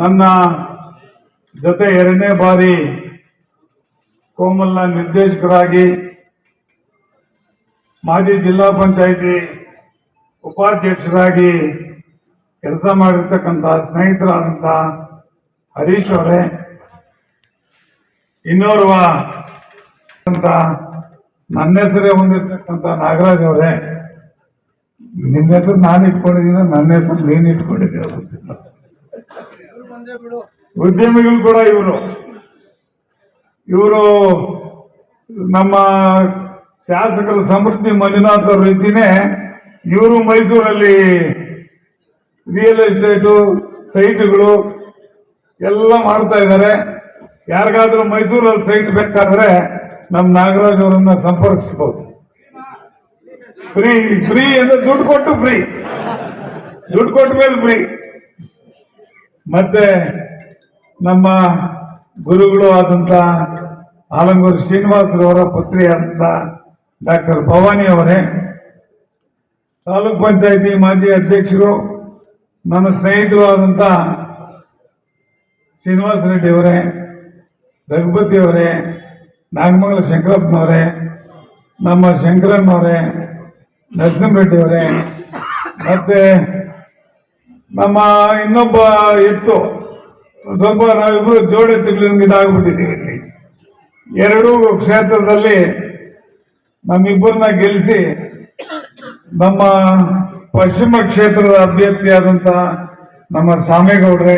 ನನ್ನ ಜೊತೆ ಎರಡನೇ ಬಾರಿ ಕೋಮಲ್ನ ನಿರ್ದೇಶಕರಾಗಿ ಮಾಜಿ ಜಿಲ್ಲಾ ಪಂಚಾಯಿತಿ ಉಪಾಧ್ಯಕ್ಷರಾಗಿ ಕೆಲಸ ಮಾಡಿರ್ತಕ್ಕಂಥ ಸ್ನೇಹಿತರಾದಂಥ ಹರೀಶ್ ಅವರೇ, ಇನ್ನೋರ್ವ ನನ್ನ ಹೆಸರೇ ಹೊಂದಿರ್ತಕ್ಕಂಥ ನಾಗರಾಜ್ ಅವರೇ ನಿಮ್ಮ ಹೆಸರು ನಾನು ಇಟ್ಕೊಂಡಿದ್ದೀನಿ, ನನ್ನ ಹೆಸರು ನೀನು ಇಟ್ಕೊಂಡಿದ್ದೀನಿ ಗೊತ್ತಿಲ್ಲ ಉದ್ಯಮಿಗಳು ಕೂಡ ಇವರು. ಇವರು ನಮ್ಮ ಶಾಸಕರ ಸಮೃದ್ಧಿ ಮಂಜುನಾಥ್ ಅವ್ರ ರೀತಿನೇ ಇವರು ಮೈಸೂರಲ್ಲಿ ರಿಯಲ್ ಎಸ್ಟೇಟು ಸೈಟ್ಗಳು ಎಲ್ಲ ಮಾಡ್ತಾ ಇದ್ದಾರೆ. ಯಾರಿಗಾದ್ರೂ ಮೈಸೂರಲ್ಲಿ ಸೈಟ್ ಬೇಕಾದ್ರೆ ನಮ್ಮ ನಾಗರಾಜ್ ಅವರನ್ನ ಸಂಪರ್ಕಿಸಬಹುದು ಫ್ರೀ ಫ್ರೀ ಅಂದ್ರೆ ದುಡ್ಡು ಕೊಟ್ಟು ಫ್ರೀ ದುಡ್ಡು ಕೊಟ್ಟ ಮೇಲೆ ಫ್ರೀ ಮತ್ತೆ ನಮ್ಮ ಗುರುಗಳು ಆದಂತ ಆಲಂಗೂರು ಶ್ರೀನಿವಾಸರವರ ಪುತ್ರಿ ಆದಂತ ಡಾಕ್ಟರ್ ಭವಾನಿ ಅವರೇ, ತಾಲೂಕ್ ಪಂಚಾಯಿತಿ ಮಾಜಿ ಅಧ್ಯಕ್ಷರು, ನನ್ನ ಸ್ನೇಹಿತರು ಆದಂತ ಶ್ರೀನಿವಾಸ ರೆಡ್ಡಿ ಅವರೇ, ರಘುಪತಿ ಅವರೇ, ನಾಗಮಂಗಲ ಶಂಕರಪ್ಪನವರೇ, ನಮ್ಮ ಶಂಕರಣ್ಣವರೇ ನರಸಿಂಹರೆಡ್ಡಿ ಅವರೇ, ಮತ್ತೆ ನಮ್ಮ ಇನ್ನೊಬ್ಬ ಎತ್ತು, ಸ್ವಲ್ಪ ಜೋಡಿ ಜೋಡೆತ್ತುಗಳಿಂದ ಇದಾಗ್ಬಿಟ್ಟಿದ್ದೀವಿ ಇಲ್ಲಿ. ಎರಡೂ ಕ್ಷೇತ್ರದಲ್ಲಿ ನಮ್ಮಿಬ್ಬರನ್ನ ಗೆಲ್ಲಿಸಿ ನಮ್ಮ ಪಶ್ಚಿಮ ಕ್ಷೇತ್ರದ ಅಭ್ಯರ್ಥಿಯಾದಂಥ ನಮ್ಮ ಸಾಮೇಗೌಡ್ರೆ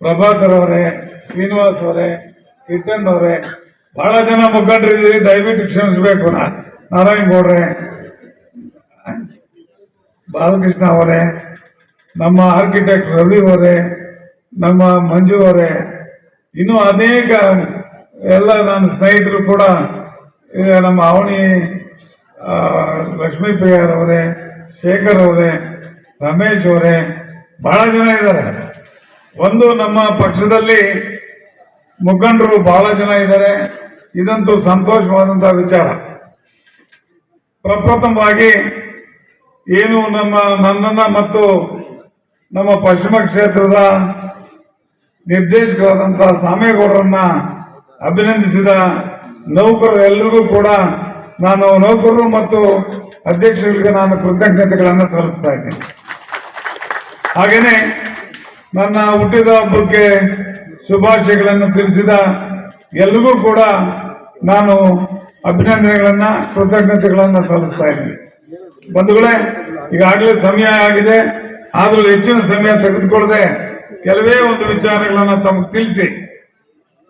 ಪ್ರಭಾಕರ್ ಅವರೇ, ಶ್ರೀನಿವಾಸ್ ಅವರೇ ಕಿಟ್ಟನ್ ಅವರೇ, ಬಹಳ ಜನ ಮುಖಂಡರಿದ್ದೀವಿ ದಯವಿಟ್ಟು ಕ್ಷಮಿಸಬೇಕು ನಾರಾಯಣ ಗೌಡ್ರೆ. ಬಾಲಕೃಷ್ಣ ಅವರೇ, ನಮ್ಮ ಆರ್ಕಿಟೆಕ್ಟ್ ರವಿ ಅವರೇ, ನಮ್ಮ ಮಂಜು ಅವರೇ, ಇನ್ನೂ ಅನೇಕ ಎಲ್ಲ ನನ್ನ ಸ್ನೇಹಿತರು ಕೂಡ ನಮ್ಮ ಅವಣಿ ಲಕ್ಷ್ಮೀ ಪ್ರಿಯರ್ ಅವರೇ, ಶೇಖರ್ ಅವರೇ, ರಮೇಶ್ ಅವರೇ, ಬಹಳ ಜನ ಇದ್ದಾರೆ. ಒಂದು ನಮ್ಮ ಪಕ್ಷದಲ್ಲಿ ಮುಖಂಡರು ಬಹಳ ಜನ ಇದ್ದಾರೆ. ಇದಂತೂ ಸಂತೋಷವಾದಂತಹ ವಿಚಾರ. ಪ್ರಪ್ರಥಮವಾಗಿ ಏನು ನಮ್ಮ ನನ್ನನ್ನ ಮತ್ತು ನಮ್ಮ ಪಶ್ಚಿಮ ಕ್ಷೇತ್ರದ ನಿರ್ದೇಶಕರಾದಂತಹ ಸಾಮೇಗೌಡರನ್ನ ಅಭಿನಂದಿಸಿದ ನೌಕರರು ಎಲ್ರಿಗೂ ಕೂಡ ನಾನು ನೌಕರರು ಮತ್ತು ಅಧ್ಯಕ್ಷರಿಗೆ ನಾನು ಕೃತಜ್ಞತೆಗಳನ್ನು ಸಲ್ಲಿಸ್ತಾ ಇದ್ದೇನೆ. ಹಾಗೇನೆ ನನ್ನ ಹುಟ್ಟಿದ ಹಬ್ಬಕ್ಕೆ ಶುಭಾಶಯಗಳನ್ನು ತಿಳಿಸಿದ ಎಲ್ರಿಗೂ ಕೂಡ ನಾನು ಅಭಿನಂದನೆಗಳನ್ನ, ಕೃತಜ್ಞತೆಗಳನ್ನ ಸಲ್ಲಿಸ್ತಾ ಇದ್ದೀನಿ. ಬಂಧುಗಳೇ, ಈಗಾಗಲೇ ಸಮಯ ಆಗಿದೆ. ಆದರೂ ಹೆಚ್ಚಿನ ಸಮಯ ತೆಗೆದುಕೊಳ್ಳದೆ ಕೆಲವೇ ಒಂದು ವಿಚಾರಗಳನ್ನ ತಮಗೆ ತಿಳಿಸಿ.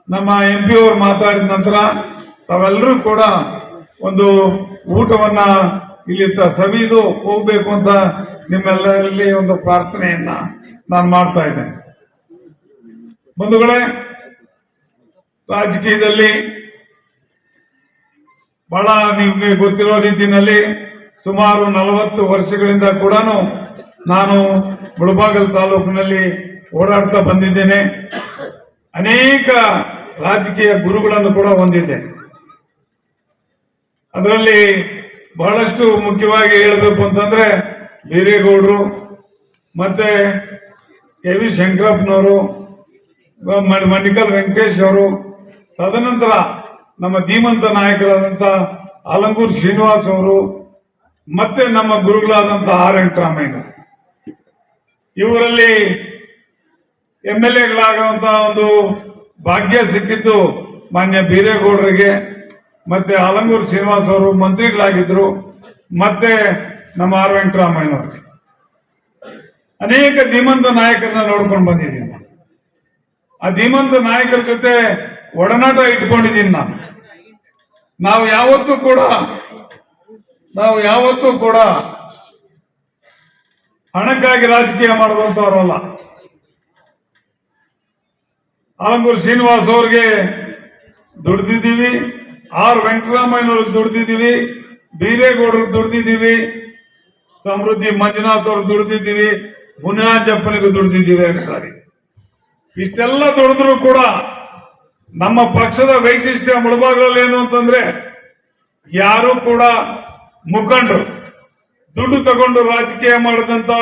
ನಮ್ಮ ಎಂ ಪಿ ಅವರು ಮಾತಾಡಿದ ನಂತರ ತಾವೆಲ್ಲರೂ ಕೂಡ ಒಂದು ಊಟವನ್ನ ಇಲ್ಲಿ ಸವಿದು ಹೋಗ್ಬೇಕು ಅಂತ ನಿಮ್ಮೆಲ್ಲರಲ್ಲಿ ಒಂದು ಪ್ರಾರ್ಥನೆಯನ್ನ ನಾನು ಮಾಡ್ತಾ ಇದ್ದೇನೆ. ಬಂಧುಗಳೇ, ರಾಜಕೀಯದಲ್ಲಿ ಬಹಳ ನಿಮಗೆ ಗೊತ್ತಿರೋ ರೀತಿಯಲ್ಲಿ ಸುಮಾರು ನಲವತ್ತು ವರ್ಷಗಳಿಂದ ಕೂಡ ನಾನು ಮುಳಬಾಗಲ್ ತಾಲೂಕಿನಲ್ಲಿ ಓಡಾಡ್ತಾ ಬಂದಿದ್ದೇನೆ. ಅನೇಕ ರಾಜಕೀಯ ಗುರುಗಳನ್ನು ಕೂಡ ಹೊಂದಿದ್ದೆ. ಅದರಲ್ಲಿ ಬಹಳಷ್ಟು ಮುಖ್ಯವಾಗಿ ಹೇಳಬೇಕು ಅಂತಂದ್ರೆ ಬೀರೇಗೌಡರು, ಮತ್ತೆ ಕೆ ವಿ ಶಂಕರಪ್ಪನವರು ಮಣಿಕಲ್ ವೆಂಕಟೇಶ್ ಅವರು, ತದನಂತರ ನಮ್ಮ ಧೀಮಂತ ನಾಯಕರಾದಂಥ ಆಲಂಗೂರ್ ಶ್ರೀನಿವಾಸ್ ಅವರು ಮತ್ತೆ ನಮ್ಮ ಗುರುಗಳಾದಂತಹ ಆರ್ ವೆಂಕಟರಾಮಯ್ಯ ಇವರಲ್ಲಿ ಎಂ ಎಲ್ ಎಗಳಾಗುವಂತಹ ಒಂದು ಭಾಗ್ಯ ಸಿಕ್ಕಿದ್ದು ಮಾನ್ಯ ಬೀರೇಗೌಡರಿಗೆ, ಮತ್ತೆ ಆಲಂಗೂರು ಶ್ರೀನಿವಾಸ್ ಅವರು ಮಂತ್ರಿಗಳಾಗಿದ್ರು, ಮತ್ತೆ ನಮ್ಮ ಆರ್ ವೆಂಕಟರಾಮಯ್ಯನವರಿಗೆ ಅನೇಕ ಧೀಮಂತ ನಾಯಕರನ್ನ ನೋಡ್ಕೊಂಡು ಬಂದಿದ್ದೀನಿ ನಾನು. ಆ ಧೀಮಂತ ನಾಯಕರ ಜೊತೆ ಒಡನಾಟ ಇಟ್ಕೊಂಡಿದ್ದೀನಿ ನಾನು. ನಾವು ಯಾವತ್ತೂ ಕೂಡ ನಾವು ಯಾವತ್ತೂ ಕೂಡ ಹಣಕ್ಕಾಗಿ ರಾಜಕೀಯ ಮಾಡುವಂತವರಲ್ಲ ಆಲಂಗೂರು ಶ್ರೀನಿವಾಸ್ ಅವ್ರಿಗೆ ದುಡ್ದಿದ್ದೀವಿ, ಆರ್ ವೆಂಕಟರಾಮಯ್ಯನವ್ರಿಗೆ ದುಡ್ದಿದ್ದೀವಿ ಬೀರೇಗೌಡ್ರಿಗೆ ದುಡ್ದಿದ್ದೀವಿ, ಸಮೃದ್ಧಿ ಮಂಜುನಾಥ್ ಅವ್ರಿಗೆ ದುಡ್ದಿದ್ದೀವಿ ಮುನಿರಾಜಪ್ಪನಿಗೆ ದುಡ್ದಿದ್ದೀವಿ ಸಾರಿ. ಇಷ್ಟೆಲ್ಲ ದುಡಿದ್ರು ಕೂಡ ನಮ್ಮ ಪಕ್ಷದ ವೈಶಿಷ್ಟ್ಯ ಮುಳುಬಾಗಲಲ್ಲಿ ಏನು ಅಂತಂದ್ರೆ ಯಾರು ಕೂಡ ಮುಖಂಡರು, ದುಡ್ಡು ತಗೊಂಡು ರಾಜಕೀಯ ಮಾಡಿದಂತ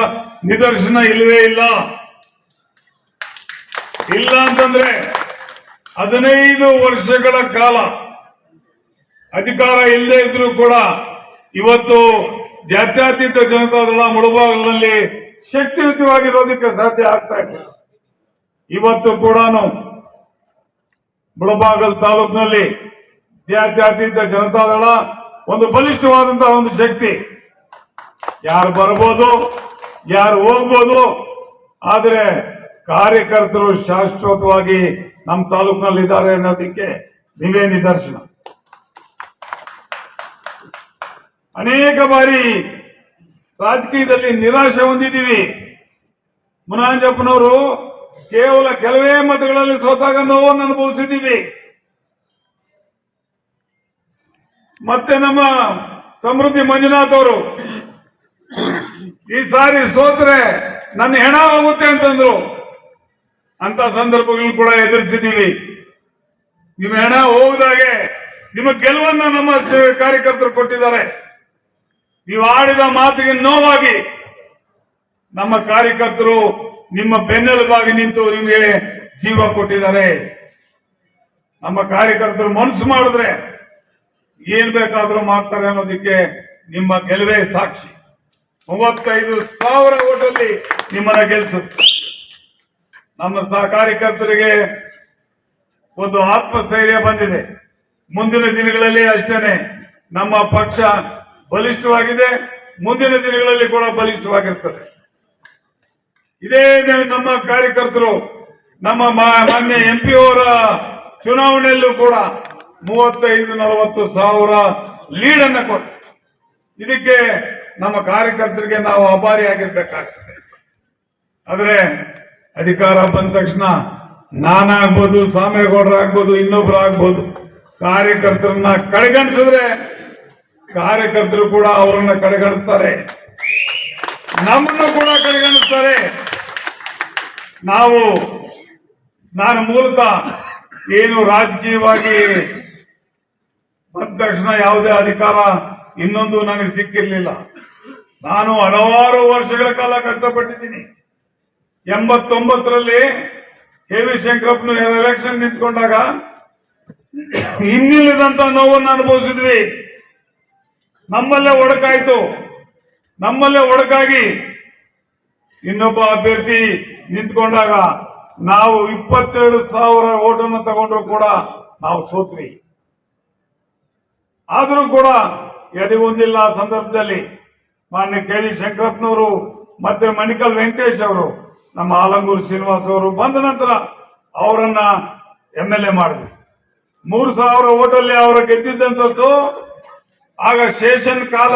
ನಿದರ್ಶನ ಇಲ್ಲವೇ ಇಲ್ಲ. ಇಲ್ಲ ಅಂತಂದ್ರೆ ಹದಿನೈದು ವರ್ಷಗಳ ಕಾಲ ಅಧಿಕಾರ ಇಲ್ಲದೆ ಇದ್ರೂ ಕೂಡ ಇವತ್ತು ಜಾತ್ಯತೀತ ಜನತಾದಳ ಮುಳುಬಾಗಿಲಿನಲ್ಲಿ ಶಕ್ತಿಯುತವಾಗಿರೋದಕ್ಕೆ ಸಾಧ್ಯ ಆಗ್ತಾ ಇಲ್ಲ. ಇವತ್ತು ಕೂಡ ಮುಳಬಾಗಲ್ ತಾಲೂಕಿನಲ್ಲಿ ಜಾತ್ಯತೀತ ಜನತಾದಳ ಒಂದು ಬಲಿಷ್ಠವಾದಂತಹ ಒಂದು ಶಕ್ತಿ. ಯಾರು ಬರ್ಬೋದು, ಯಾರು ಹೋಗ್ಬೋದು, ಆದರೆ ಕಾರ್ಯಕರ್ತರು ಶಾಶ್ವತವಾಗಿ ನಮ್ಮ ತಾಲೂಕಿನಲ್ಲಿ ಇದ್ದಾರೆ ಅನ್ನೋದಕ್ಕೆ ನೀವೇ ನಿದರ್ಶನ. ಅನೇಕ ಬಾರಿ ರಾಜಕೀಯದಲ್ಲಿ ನಿರಾಶೆ ಹೊಂದಿದ್ದೀವಿ. ಮುನಾಂಜಪ್ಪನವರು ಕೇವಲ ಕೆಲವೇ ಮತಗಳಲ್ಲಿ ಸೋತಾಗ ನೋವನ್ನು ಅನುಭವಿಸಿದ್ದೀವಿ. ಮತ್ತೆ ನಮ್ಮ ಸಮೃದ್ಧಿ ಮಂಜುನಾಥ್ ಅವರು, ಈ ಸಾರಿ ಸೋತ್ರೆ ನನ್ನ ಹೆಣ ಹೋಗುತ್ತೆ ಅಂತಂದ್ರು. ಅಂತ ಸಂದರ್ಭಗಳನ್ನು ಕೂಡ ಎದುರಿಸಿದ್ದೀವಿ. ನಿಮ್ಮ ಹೆಣ ಹೋಗದಾಗೆ ನಿಮ್ಮ ಗೆಲುವನ್ನ ನಮ್ಮ ಕಾರ್ಯಕರ್ತರು ಕೊಟ್ಟಿದ್ದಾರೆ. ನೀವು ಆಡಿದ ಮಾತಿಗೆ ನೋವಾಗಿ ನಮ್ಮ ಕಾರ್ಯಕರ್ತರು ನಿಮ್ಮ ಬೆನ್ನೆಲುಬಾಗಿ ನಿಂತು ನಿಮಗೆ ಜೀವ ಕೊಟ್ಟಿದ್ದಾರೆ. ನಮ್ಮ ಕಾರ್ಯಕರ್ತರು ಮನಸ್ಸು ಮಾಡಿದ್ರೆ ಏನ್ ಬೇಕಾದ್ರೂ ಮಾಡ್ತಾರೆ ಅನ್ನೋದಕ್ಕೆ ನಿಮ್ಮ ಗೆಲುವೇ ಸಾಕ್ಷಿ. ಮೂವತ್ತೈದು ಸಾವಿರ ಓಟಲ್ಲಿ ನಿಮ್ಮನ್ನ ಗೆಲ್ಸುತ್ತೆ. ನಮ್ಮ ಸಹ ಕಾರ್ಯಕರ್ತರಿಗೆ ಒಂದು ಆತ್ಮಸ್ಥೈರ್ಯ ಬಂದಿದೆ. ಮುಂದಿನ ದಿನಗಳಲ್ಲಿ ಅಷ್ಟೇನೆ. ನಮ್ಮ ಪಕ್ಷ ಬಲಿಷ್ಠವಾಗಿದೆ. ಮುಂದಿನ ದಿನಗಳಲ್ಲಿ ಕೂಡ ಬಲಿಷ್ಠವಾಗಿರ್ತದೆ. ಇದೇ ನಮ್ಮ ಕಾರ್ಯಕರ್ತರು, ನಮ್ಮ ಮಾನ್ಯ ಎಂ ಪಿ ಅವರ ಚುನಾವಣೆಯಲ್ಲೂ ಕೂಡ ಮೂವತ್ತೈದು, ನಲವತ್ತು ಸಾವಿರ ಲೀಡ್ ಅನ್ನ ಕೊಟ್ಟು ಇದಕ್ಕೆ ನಮ್ಮ ಕಾರ್ಯಕರ್ತರಿಗೆ ನಾವು ಅಭಾರಿಯಾಗಿರ್ಬೇಕಾಗ್ತದೆ ಆದ್ರೆ ಅಧಿಕಾರ ಬಂದ ತಕ್ಷಣ ನಾನಾಗ್ಬೋದು, ಸ್ವಾಮೇಗೌಡರಾಗ್ಬೋದು ಇನ್ನೊಬ್ರು ಆಗ್ಬೋದು ಕಾರ್ಯಕರ್ತರನ್ನ ಕಡೆಗಣಿಸಿದ್ರೆ ಕಾರ್ಯಕರ್ತರು ಕೂಡ ಅವರನ್ನ ಕಡೆಗಣಿಸ್ತಾರೆ. ನಮ್ಮನ್ನು ಕೂಡ ಕಡೆಗಣಿಸ್ತಾರೆ. ನಾವು, ನಾನು ಮೂಲತಃ ಏನು ರಾಜಕೀಯವಾಗಿ ಬಂದ ತಕ್ಷಣ ಯಾವುದೇ ಅಧಿಕಾರ ಇನ್ನೊಂದು ನನಗೆ ಸಿಕ್ಕಿರ್ಲಿಲ್ಲ. ನಾನು ಹಲವಾರು ವರ್ಷಗಳ ಕಾಲ ಕಷ್ಟಪಟ್ಟಿದ್ದೀನಿ. ಎಂಬತ್ತೊಂಬತ್ತರಲ್ಲಿ ಕೆ ವಿ ಶಂಕರಪ್ಪನ ಎಲೆಕ್ಷನ್ ನಿಂತ್ಕೊಂಡಾಗ ಇನ್ನಿಲ್ಲದಂತ ನೋವನ್ನು ಅನುಭವಿಸಿದ್ವಿ. ನಮ್ಮಲ್ಲೇ ಒಡಕಾಯ್ತು. ನಮ್ಮಲ್ಲೇ ಒಡಕಾಗಿ ಇನ್ನೊಬ್ಬ ಅಭ್ಯರ್ಥಿ ನಿಂತ್ಕೊಂಡಾಗ ನಾವು ಇಪ್ಪತ್ತೆರಡು ಸಾವಿರ ಓಟನ್ನು ತಗೊಂಡ್ರು ಕೂಡ ನಾವು ಸೋತ್ವಿ. ಆದರೂ ಕೂಡ ಎದೆ ಹೊಂದಿಲ್ಲ ಆ ಸಂದರ್ಭದಲ್ಲಿ ಮಾನ್ಯ ಕೆ ಡಿ ಶಂಕರಪ್ಪನವರು, ಮತ್ತೆ ಮಣಿಕಲ್ ವೆಂಕಟೇಶ್ ಅವರು, ನಮ್ಮ ಆಲಂಗೂರು ಶ್ರೀನಿವಾಸ್ ಅವರು ಬಂದ ನಂತರ ಅವರನ್ನ ಎಂ ಎಲ್ ಎ ಮಾಡಿದ್ರು. ಮೂರು ಸಾವಿರ ಓಟಲ್ಲಿ ಅವರು ಗೆದ್ದಿದ್ದಂಥದ್ದು, ಆಗ ಶೇಷನ್ ಕಾಲ,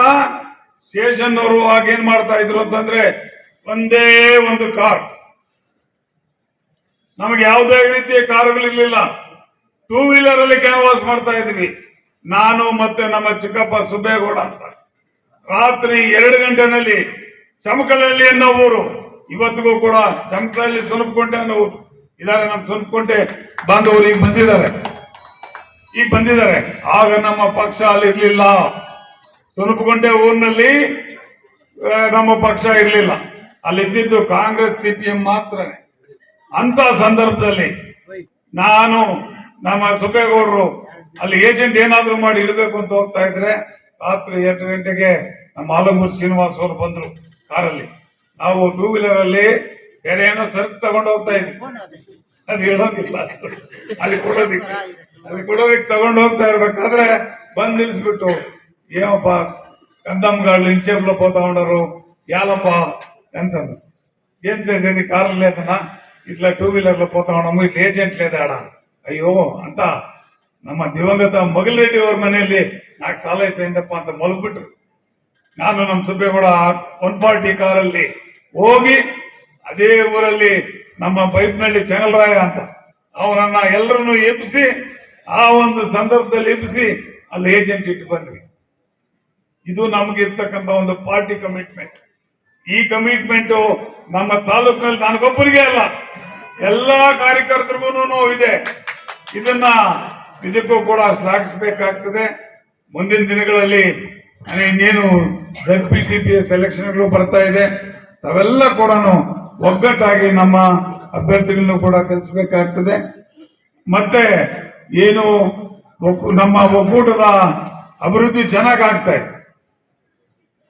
ಶೇಷನ್ ಅವರು ಆಗ ಏನ್ ಮಾಡ್ತಾ ಇದ್ರು ಅಂತಂದ್ರೆ ಒಂದೇ ಒಂದು ಕಾರ್. ನಮಗೆ ಯಾವುದೇ ರೀತಿಯ ಕಾರುಗಳಿರ್ಲಿಲ್ಲ. ಟೂ ವೀಲರ್ ಅಲ್ಲಿ ಕ್ಯಾನ್ವಾಸ್ ಮಾಡ್ತಾ ಇದ್ವಿ. ನಾನು ಮತ್ತೆ ನಮ್ಮ ಚಿಕ್ಕಪ್ಪ ಸುಬ್ಬೇಗೌಡ ಅಂತ. ರಾತ್ರಿ ಎರಡು ಗಂಟೆನಲ್ಲಿ ಚಮಕಲಲ್ಲಿ ಅನ್ನೋ ಊರು. ಇವತ್ತಿಗೂ ಕೂಡ ಚಮಕಲಹಳ್ಳಿ ಸುನಪಕೊಂಟೆ ಅನ್ನೋ ಊರು. ಇದಾರೆ ನಮ್ಮ ಸುನಪಕೊಂಟೆ ಬಾಂಧವರು ಈಗ ಬಂದಿದ್ದಾರೆ. ಈಗ ಬಂದಿದ್ದಾರೆ. ಆಗ ನಮ್ಮ ಪಕ್ಷ ಅಲ್ಲಿ ಇರ್ಲಿಲ್ಲ ಸುನಪಗೊಂಡೆ ಊರಿನಲ್ಲಿ ನಮ್ಮ ಪಕ್ಷ ಇರಲಿಲ್ಲ. ಅಲ್ಲಿ ಇದ್ದಿದ್ದು ಕಾಂಗ್ರೆಸ್ ಸಿಪಿಎಂ ಮಾತ್ರ ಅಂತ ಸಂದರ್ಭದಲ್ಲಿ ನಾನು ನಮ್ಮ ಸುಬ್ಬೇಗೌಡರು ಅಲ್ಲಿ ಏಜೆಂಟ್ ಏನಾದ್ರೂ ಮಾಡಿ ಇಡಬೇಕು ಅಂತ ಹೋಗ್ತಾ ಇದ್ರೆ ರಾತ್ರಿ ಎಂಟು ಗಂಟೆಗೆ ನಮ್ಮ ಆಲಂಗೂರು ಶ್ರೀನಿವಾಸ್ ಅವರು ಬಂದ್ರು ಕಾರಲ್ಲಿ ನಾವು ಟೂ ವೀಲರ್ ಅಲ್ಲಿ ಬೇರೆ ಏನೋ ಸರಕು ತಗೊಂಡು ಹೋಗ್ತಾ ಇದ್ವಿ ಅದು ಹೇಳೋದಿಲ್ಲ ಅಲ್ಲಿ ಕೊಡೋದಿಕ್ಕೆ ಅಲ್ಲಿ ಕೊಡೋದಿಕ್ಕೆ ತಗೊಂಡು ಹೋಗ್ತಾ ಇರ್ಬೇಕಾದ್ರೆ ಬಂದ್ ನಿಲ್ಸ್ಬಿಟ್ಟು ಏನಪ್ಪ కందమ్మగాళ్ళు ఇంచేపులో పోతా ఉండరు యాలప్ప ఎంత ఏం చేసేది కార్లు లేదన్నా ఇట్లా టూ వీలర్ లో పోతా ఉన్నాము ఇట్లా ఏజెంట్ లేదా ఆడ ಅಯ್ಯೋ, ಅಂತ ನಮ್ಮ ದಿವಂಗತ ಮಗಲ್ ರೆಡ್ಡಿ ಅವ್ರ ಮನೆಯಲ್ಲಿ ನಾಲ್ಕು ಸಾಲ ಇತ್ತಪ್ಪ ಅಂತ ಮಲಗ್ಬಿಟ್ರು ನಾನು ನಮ್ಮ ಸುಬ್ಬೇಗೌಡ ಒನ್ ಪಾರ್ಟಿ ಕಾರಲ್ಲಿ ಹೋಗಿ ಅದೇ ಊರಲ್ಲಿ ನಮ್ಮ ಬೈಕ್ನಲ್ಲಿ ಚಂಗಲರಾಯ ಅಂತ ಅವರನ್ನ ಎಲ್ಲರನ್ನು ಎಬ್ಬಿಸಿ ಆ ಒಂದು ಸಂದರ್ಭದಲ್ಲಿ ಎಬ್ಬಿಸಿ ಅಲ್ಲಿ ಏಜೆಂಟ್ ಇಟ್ಟು ಬಂದ್ವಿ. ಇದು ನಮಗಿರ್ತಕ್ಕಂಥ ಒಂದು ಪಾರ್ಟಿ ಕಮಿಟ್ಮೆಂಟ್ ಈ ಕಮಿಟ್ಮೆಂಟ್ ನಮ್ಮ ತಾಲೂಕಿನಲ್ಲಿ ನನಗೊಬ್ಬರಿಗೆ ಅಲ್ಲ, ಎಲ್ಲಾ ಕಾರ್ಯಕರ್ತರಿಗೂ ನೋವಿದೆ ಇದನ್ನ ಇದಕ್ಕೂ ಕೂಡ ಶ್ಲಾಘಿಸಬೇಕಾಗ್ತದೆ. ಮುಂದಿನ ದಿನಗಳಲ್ಲಿ ಇನ್ನೇನು Z P C P S ಎಲೆಕ್ಷನ್ಗಳು ಬರ್ತಾ ಇದೆ. ಅವೆಲ್ಲ ಕೂಡ ಒಗ್ಗಟ್ಟಾಗಿ ನಮ್ಮ ಅಭ್ಯರ್ಥಿಗಳನ್ನು ಕೂಡ ಕಲಿಸಬೇಕಾಗ್ತದೆ ಮತ್ತೆ ಏನು ನಮ್ಮ ಒಕ್ಕೂಟದ ಅಭಿವೃದ್ಧಿ ಚೆನ್ನಾಗಿ ಆಗ್ತಾ ಇದೆ.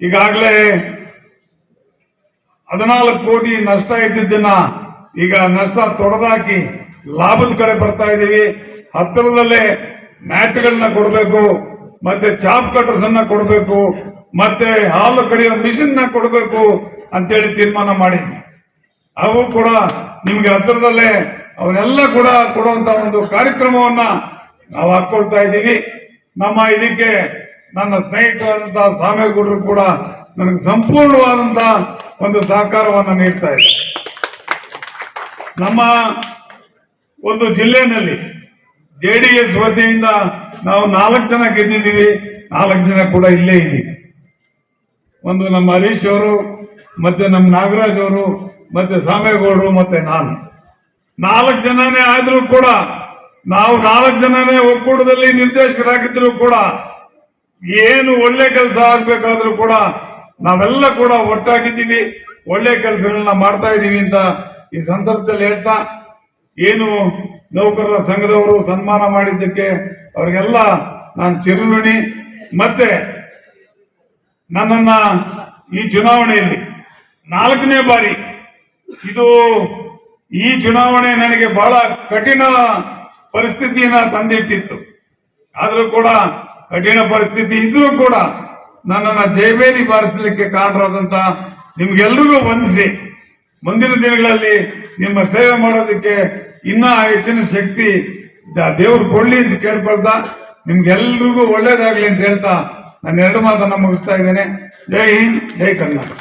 ಈಗಾಗಲೇ ಹದಿನಾಲ್ಕು ಕೋಟಿ ನಷ್ಟ ಇದ್ದಿದ್ದನ್ನ ಈಗ ನಷ್ಟ ತೊಡೆದಾಕಿ ಲಾಭದ ಕಡೆ ಬರ್ತಾ ಇದ್ದೀವಿ. ಹತ್ತಿರದಲ್ಲೇ ಮ್ಯಾಟ್ಗಳನ್ನ ಕೊಡಬೇಕು, ಮತ್ತೆ ಚಾಪ್ ಕಟರ್ಸ್ ಅನ್ನ ಕೊಡಬೇಕು, ಮತ್ತೆ ಹಾಲು ಕರೆಯೋ ಮಿಷನ್ನ ಕೊಡಬೇಕು ಅಂತೇಳಿ ತೀರ್ಮಾನ ಮಾಡಿದ್ವಿ. ಅವು ಕೂಡ ನಿಮ್ಗೆ ಹತ್ತಿರದಲ್ಲೇ ಅವನ್ನೆಲ್ಲ ಕೂಡ ಕೊಡುವಂತ ಒಂದು ಕಾರ್ಯಕ್ರಮವನ್ನ ನಾವು ಹಾಕೊಳ್ತಾ ಇದ್ದೀವಿ. ನಮ್ಮ ಇದಕ್ಕೆ ನನ್ನ ಸ್ನೇಹಿತರಾದಂತಹ ಸಾಮೇಗೌಡರು ಕೂಡ ನನಗೆ ಸಂಪೂರ್ಣವಾದಂತಹ ಒಂದು ಸಹಕಾರವನ್ನ ನೀಡ್ತಾ ಇದೆ ನಮ್ಮ ಒಂದು ಜಿಲ್ಲೆಯಲ್ಲಿ ಜೆ ಡಿ ಎಸ್ ವತಿಯಿಂದ ನಾವು ನಾಲ್ಕು ಜನ ಗೆದ್ದಿದ್ದೀವಿ, ನಾಲ್ಕು ಜನ ಕೂಡ ಇಲ್ಲೇ ಇದ್ದೀವಿ. ಒಂದು ನಮ್ಮ ಹರೀಶ್ ಅವರು, ಮತ್ತೆ ನಮ್ಮ ನಾಗರಾಜ್ ಅವರು, ಮತ್ತೆ ಸಾಮೇಗೌಡರು, ಮತ್ತೆ ನಾನು. ನಾಲ್ಕು ಜನನೇ ಆದರೂ ಕೂಡ, ನಾವು ನಾಲ್ಕು ಜನನೇ ಒಕ್ಕೂಟದಲ್ಲಿ ನಿರ್ದೇಶಕರಾಗಿದ್ರು ಕೂಡ, ಏನು ಒಳ್ಳೆ ಕೆಲಸ ಆಗ್ಬೇಕಾದ್ರೂ ಕೂಡ, ನಾವೆಲ್ಲ ಕೂಡ ಒಟ್ಟಾಗಿದ್ದೀವಿ, ಒಳ್ಳೆ ಕೆಲಸಗಳನ್ನ ಮಾಡ್ತಾ ಇದ್ದೀವಿ ಅಂತ ಈ ಸಂದರ್ಭದಲ್ಲಿ ಹೇಳ್ತಾ, ಏನು ನೌಕರರ ಸಂಘದವರು ಸನ್ಮಾನ ಮಾಡಿದ್ದಕ್ಕೆ ಅವರಿಗೆಲ್ಲ ನಾನು ಚಿರುಣಿ ಮತ್ತೆ ನನ್ನನ್ನ ಈ ಚುನಾವಣೆಯಲ್ಲಿ ನಾಲ್ಕನೇ ಬಾರಿ, ಇದು ಈ ಚುನಾವಣೆ ನನಗೆ ಬಹಳ ಕಠಿಣ ಪರಿಸ್ಥಿತಿಯನ್ನ ತಂದಿಟ್ಟಿತ್ತು. ಆದರೂ ಕೂಡ ಕಠಿಣ ಪರಿಸ್ಥಿತಿ ಇದ್ರೂ ಕೂಡ ನನ್ನನ್ನ ಜಯಬೇರಿ ಬಾರಿಸಲಿಕ್ಕೆ ಕಾರಣರಾದಂತ ನಿಮ್ಗೆಲ್ರಿಗೂ ವಂದಿಸಿ ಮುಂದಿನ ದಿನಗಳಲ್ಲಿ ನಿಮ್ಮ ಸೇವೆ ಮಾಡೋದಕ್ಕೆ ಇನ್ನ ಹೆಚ್ಚಿನ ಶಕ್ತಿ ದೇವರು ಕೊಡ್ಲಿ ಅಂತ ಕೇಳ್ಕೊಳ್ತಾ ನಿಮ್ಗೆಲ್ರಿಗೂ ಒಳ್ಳೇದಾಗ್ಲಿ ಅಂತ ಹೇಳ್ತಾ ನಾನು ಎರಡು ಮಾತನ್ನ ಮುಗಿಸ್ತಾ ಇದ್ದೇನೆ. ಜೈ ಹಿಂದ್, ಜೈ ಕರ್ನಾಟಕ.